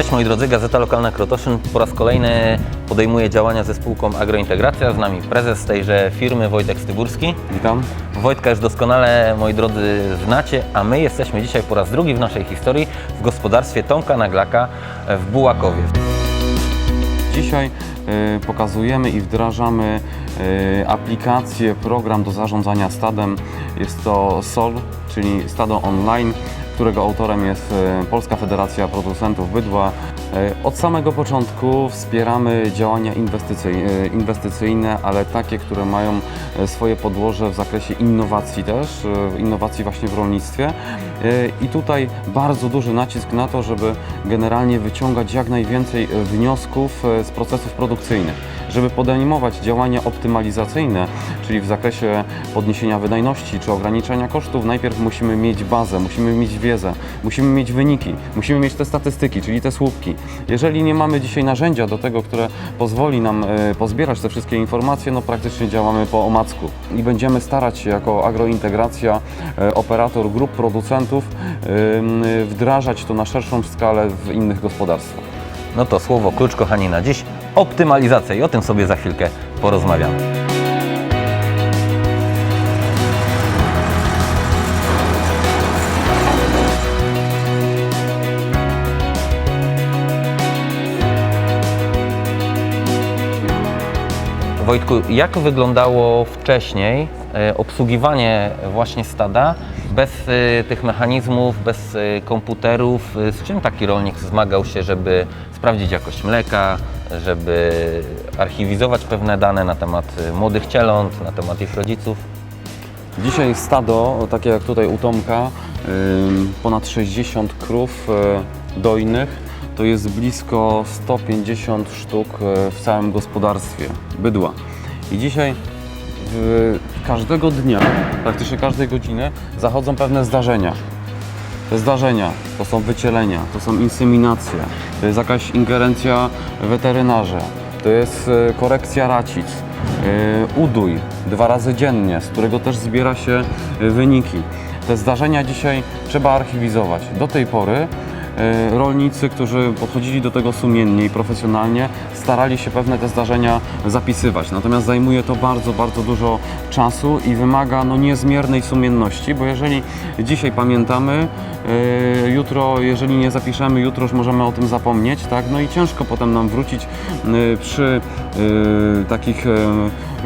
Cześć moi drodzy, Gazeta Lokalna Krotoszyn po raz kolejny podejmuje działania ze spółką Agrointegracja. Z nami prezes tejże firmy Wojtek Styburski. Witam. Wojtka już doskonale, moi drodzy, znacie, a my jesteśmy dzisiaj po raz drugi w naszej historii w gospodarstwie Tomka Naglaka w Bułakowie. Dzisiaj y, pokazujemy i wdrażamy y, aplikację, program do zarządzania stadem. Jest to SOL, czyli Stado Online, którego autorem jest y, Polska Federacja Producentów Bydła. Y, Od samego początku wspieramy działania y, inwestycyjne, ale takie, które mają swoje podłoże w zakresie innowacji też, innowacji właśnie w rolnictwie. I tutaj bardzo duży nacisk na to, żeby generalnie wyciągać jak najwięcej wniosków z procesów produkcyjnych, żeby podejmować działania optymalizacyjne, czyli w zakresie podniesienia wydajności czy ograniczenia kosztów, najpierw musimy mieć bazę, musimy mieć wiedzę, musimy mieć wyniki, musimy mieć te statystyki, czyli te słupki. Jeżeli nie mamy dzisiaj narzędzia do tego, które pozwoli nam y, pozbierać te wszystkie informacje, no praktycznie działamy po omacku i będziemy starać się jako agrointegracja, y, operator grup producentów wdrażać to na szerszą skalę w innych gospodarstwach. No to słowo klucz, kochani, na dziś. Optymalizacja. I o tym sobie za chwilkę porozmawiamy. Wojtku, jak wyglądało wcześniej e, obsługiwanie właśnie stada bez e, tych mechanizmów, bez e, komputerów? E, Z czym taki rolnik zmagał się, żeby sprawdzić jakość mleka, żeby archiwizować pewne dane na temat e, młodych cieląt, na temat ich rodziców? Dzisiaj stado, takie jak tutaj u Tomka, ym, ponad 60 krów y, dojnych, to jest blisko 150 sztuk y, w całym gospodarstwie bydła. I dzisiaj w, każdego dnia, praktycznie każdej godziny zachodzą pewne zdarzenia. Te zdarzenia to są wycielenia, to są inseminacje, to jest jakaś ingerencja weterynarza, to jest e, korekcja racic, e, udój dwa razy dziennie, z którego też zbiera się e, wyniki. Te zdarzenia dzisiaj trzeba archiwizować. Do tej pory rolnicy, którzy podchodzili do tego sumiennie i profesjonalnie, starali się pewne te zdarzenia zapisywać. Natomiast zajmuje to bardzo, bardzo dużo czasu i wymaga no, niezmiernej sumienności, bo jeżeli dzisiaj pamiętamy, e, jutro, jeżeli nie zapiszemy, jutro już możemy o tym zapomnieć, tak? No i ciężko potem nam wrócić e, przy e, takich e,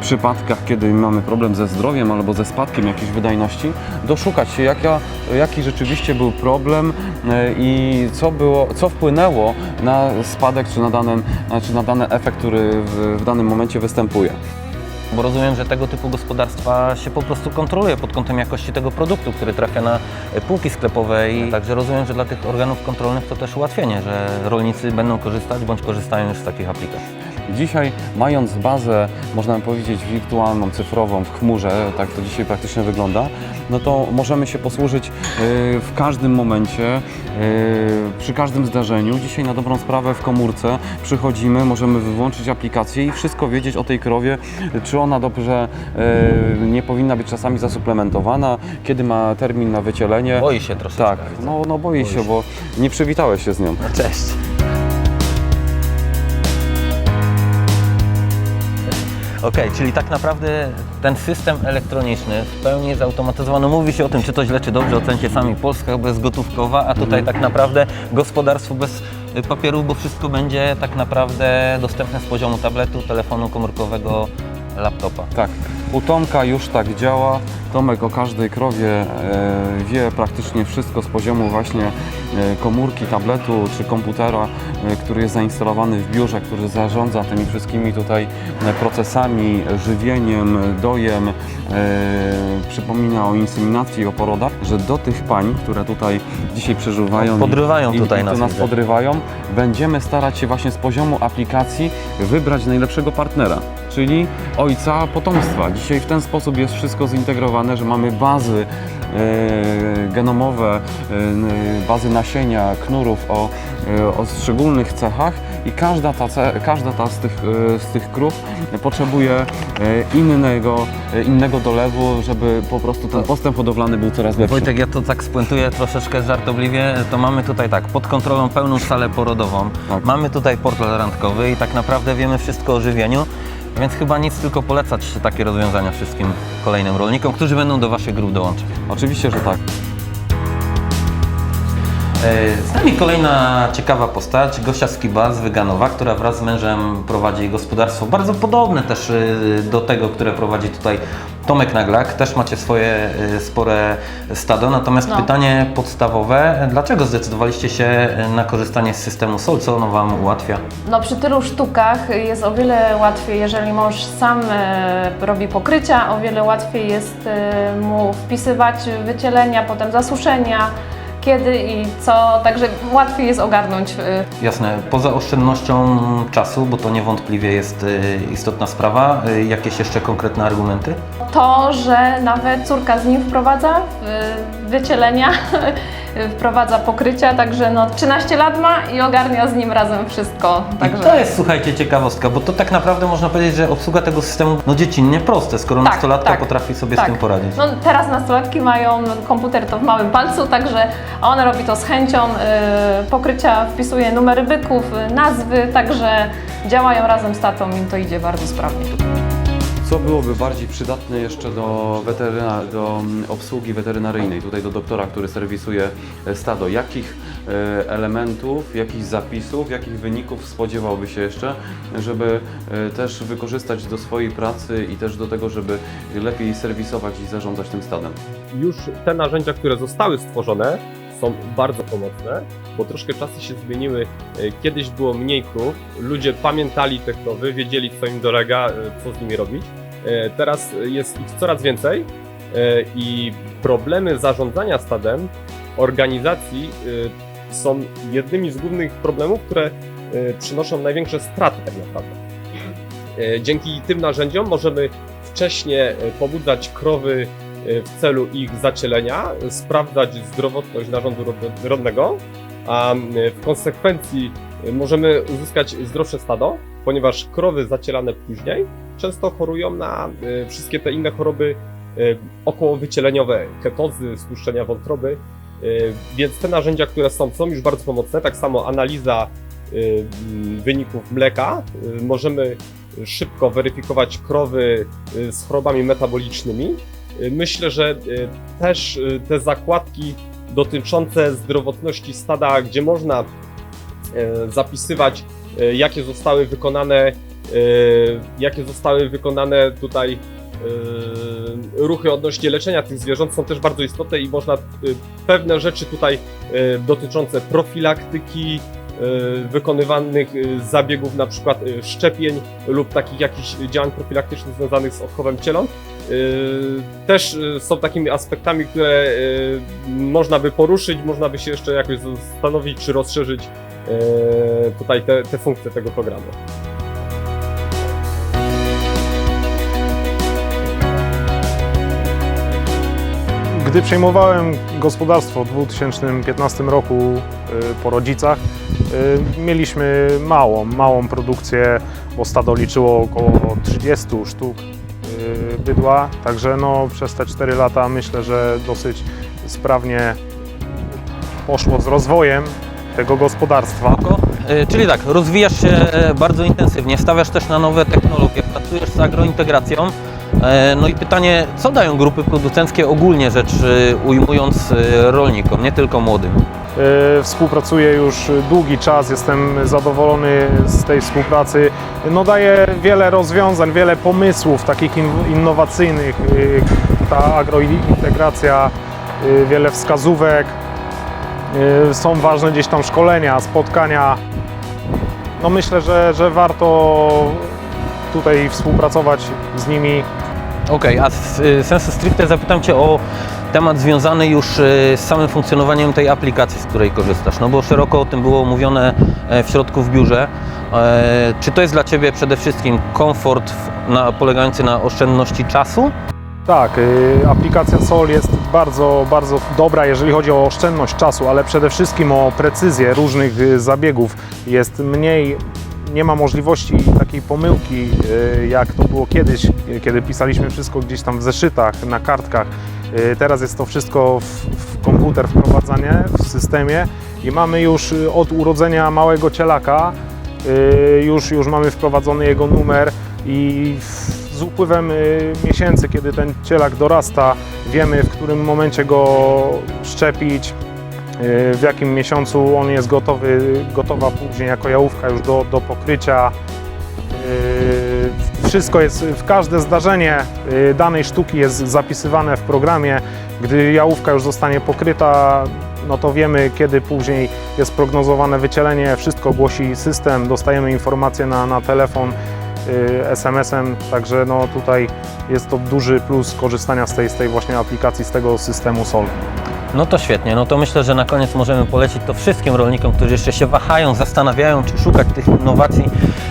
przypadkach, kiedy mamy problem ze zdrowiem albo ze spadkiem jakiejś wydajności, doszukać się, jaki rzeczywiście był problem e, i co, było, co wpłynęło na spadek czy na, danym, znaczy na dany efekt, który w, w danym momencie występuje. Bo rozumiem, że tego typu gospodarstwa się po prostu kontroluje pod kątem jakości tego produktu, który trafia na półki sklepowe i także rozumiem, że dla tych organów kontrolnych to też ułatwienie, że rolnicy będą korzystać bądź korzystają już z takich aplikacji. Dzisiaj, mając bazę, można powiedzieć, wirtualną, cyfrową w chmurze, tak to dzisiaj praktycznie wygląda, no to możemy się posłużyć y, w każdym momencie, y, przy każdym zdarzeniu. Dzisiaj na dobrą sprawę w komórce przychodzimy, możemy wyłączyć aplikację i wszystko wiedzieć o tej krowie, czy ona dobrze y, nie powinna być czasami zasuplementowana, kiedy ma termin na wycielenie. Boi się troszeczkę. Tak, no, no boi się, bo nie przywitałeś się z nią. No cześć. Okej, czyli tak naprawdę ten system elektroniczny w pełni zautomatyzowany. Mówi się o tym, czy to źle, czy dobrze, ocencie sami. Polska bezgotówkowa, a tutaj tak naprawdę gospodarstwo bez y, papierów, bo wszystko będzie tak naprawdę dostępne z poziomu tabletu, telefonu komórkowego, laptopa. Tak, u Tomka już tak działa. Tomek o każdej krowie e, wie praktycznie wszystko z poziomu właśnie e, komórki, tabletu czy komputera, e, który jest zainstalowany w biurze, który zarządza tymi wszystkimi tutaj procesami, żywieniem, dojem. Przypomina o inseminacji i o porodach, że do tych pań, które tutaj dzisiaj przeżywają podrywają i, tutaj i, nas, nas podrywają, będziemy starać się właśnie z poziomu aplikacji wybrać najlepszego partnera, czyli ojca potomstwa. Dzisiaj w ten sposób jest wszystko zintegrowane, że mamy bazy genomowe, e, bazy nasienia, knurów o, e, o szczególnych cechach i każda ta, każda ta z tych, e, z tych krów potrzebuje e, innego, e, innego dolewu, żeby po prostu ten postęp hodowlany był coraz lepszy. Wojtek, ja to tak spuentuję troszeczkę żartobliwie, to mamy tutaj tak, pod kontrolą pełną salę porodową, Tak. mamy tutaj portal randkowy i tak naprawdę wiemy wszystko o żywieniu, więc chyba nic, tylko polecać takie rozwiązania wszystkim kolejnym rolnikom, którzy będą do Waszych grup dołączać. Oczywiście, że tak. E, Z nami kolejna ciekawa postać, Gosia Skiba z Wyganowa, która wraz z mężem prowadzi gospodarstwo bardzo podobne też e, do tego, które prowadzi tutaj Tomek Naglak. Też macie swoje e, spore stado, natomiast No. pytanie podstawowe, dlaczego zdecydowaliście się na korzystanie z systemu SOL, co ono Wam ułatwia? No przy tylu sztukach jest o wiele łatwiej, jeżeli mąż sam robi pokrycia, o wiele łatwiej jest mu wpisywać wycielenia, potem zasuszenia, kiedy i co, także łatwiej jest ogarnąć. e, Jasne, poza oszczędnością czasu, bo to niewątpliwie jest e, istotna sprawa, e, jakieś jeszcze konkretne argumenty? To, że nawet córka z nim wprowadza wycielenia, wprowadza pokrycia, także no 13 lat ma i ogarnia z nim razem wszystko. Także... I to jest, słuchajcie, ciekawostka, bo to tak naprawdę można powiedzieć, że obsługa tego systemu, no dziecinnie proste, skoro Tak, nastolatka tak, potrafi sobie tak. z tym poradzić. No, teraz nastolatki mają komputer to w małym palcu, także on robi to z chęcią. y, pokrycia wpisuje numery byków, y, nazwy, także działają razem z tatą, im to idzie bardzo sprawnie. Co byłoby bardziej przydatne jeszcze do, weteryna, do mm, obsługi weterynaryjnej, tutaj do doktora, który serwisuje e, stado? Jakich e, elementów, jakich zapisów, jakich wyników spodziewałby się jeszcze, żeby e, też wykorzystać do swojej pracy i też do tego, żeby lepiej serwisować i zarządzać tym stadem? już te narzędzia, które zostały stworzone, są bardzo pomocne, bo troszkę czasy się zmieniły. Kiedyś było mniej krów, ludzie pamiętali te krowy, wiedzieli co im dolega, co z nimi robić. E, Teraz jest ich coraz więcej e, i problemy zarządzania stadem, organizacji e, są jednymi z głównych problemów, które przynoszą największe straty tak naprawdę. Dzięki tym narzędziom możemy wcześniej pobudzać krowy w celu ich zacielenia, sprawdzać zdrowotność narządu rod- rodnego, a w konsekwencji możemy uzyskać zdrowsze stado, ponieważ krowy zacielane później często chorują na e, wszystkie te inne choroby e, okołowyczieleniowe, ketozy, stłuszczenia wątroby, e, więc te narzędzia, które są, są już bardzo pomocne, tak samo analiza e, m, wyników mleka, możemy szybko weryfikować krowy y, z chorobami metabolicznymi. Y, Myślę, że y, też y, te zakładki dotyczące zdrowotności stada, gdzie można y, zapisywać, y, jakie zostały wykonane, y, jakie zostały wykonane tutaj y, ruchy odnośnie leczenia tych zwierząt są też bardzo istotne i można pewne rzeczy tutaj dotyczące profilaktyki, wykonywanych zabiegów, na przykład szczepień lub takich jakichś działań profilaktycznych związanych z odchowem cieląt. Też są takimi aspektami, które można by poruszyć, można by się jeszcze jakoś zastanowić, czy rozszerzyć tutaj te, te funkcje tego programu. Gdy przejmowałem gospodarstwo w 2015 roku y, po rodzicach, y, mieliśmy małą, małą produkcję, bo stado liczyło około 30 sztuk bydła, także no, przez te 4 lata myślę, że dosyć sprawnie poszło z rozwojem tego gospodarstwa. Y, Czyli tak, rozwijasz się e, bardzo intensywnie, stawiasz też na nowe technologie, pracujesz z agrointegracją. E, No i pytanie, co dają grupy producenckie ogólnie rzecz ujmując rolnikom, nie tylko młodym? Współpracuję już długi czas, jestem zadowolony z tej współpracy. No daje wiele rozwiązań, wiele pomysłów takich in- innowacyjnych. Ta agrointegracja, wiele wskazówek. Y, Są ważne gdzieś tam szkolenia, spotkania. No myślę, że, że warto tutaj współpracować z nimi. Okej, a z y, sensu stricte zapytam Cię o temat związany już y, z samym funkcjonowaniem tej aplikacji, z której korzystasz. No bo szeroko o tym było mówione e, w środku w biurze. E, Czy to jest dla Ciebie przede wszystkim komfort na, polegający na oszczędności czasu? Tak, y, aplikacja SOL jest bardzo, bardzo dobra, jeżeli chodzi o oszczędność czasu, ale przede wszystkim o precyzję różnych y, zabiegów. Jest mniej, nie ma możliwości takiej pomyłki, y, jak to było kiedyś, kiedy pisaliśmy wszystko gdzieś tam w zeszytach, na kartkach. Teraz jest to wszystko w, w komputer wprowadzanie w systemie i mamy już od urodzenia małego cielaka, już, już mamy wprowadzony jego numer i w- z upływem y, miesięcy, kiedy ten cielak dorasta, wiemy w którym momencie go szczepić, y, w jakim miesiącu on jest gotowy, gotowa później jako jałówka już do, do pokrycia. Y, Wszystko jest, w każde zdarzenie danej sztuki jest zapisywane w programie. Gdy jałówka już zostanie pokryta, no to wiemy, kiedy później jest prognozowane wycielenie. Wszystko głosi system, dostajemy informacje na, na telefon SMS-em, także no tutaj jest to duży plus korzystania z tej, z tej właśnie aplikacji, z tego systemu SOL. No to świetnie, no to myślę, że na koniec możemy polecić to wszystkim rolnikom, którzy jeszcze się wahają, zastanawiają, czy szukać tych innowacji.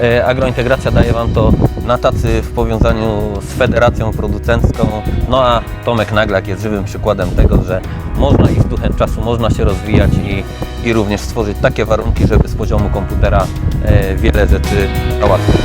E, Agrointegracja daje Wam to na tacy w powiązaniu z federacją producencką. No a Tomek Naglak jest żywym przykładem tego, że można i z duchem czasu można się rozwijać i, i również stworzyć takie warunki, żeby z poziomu komputera e, wiele rzeczy załatwić.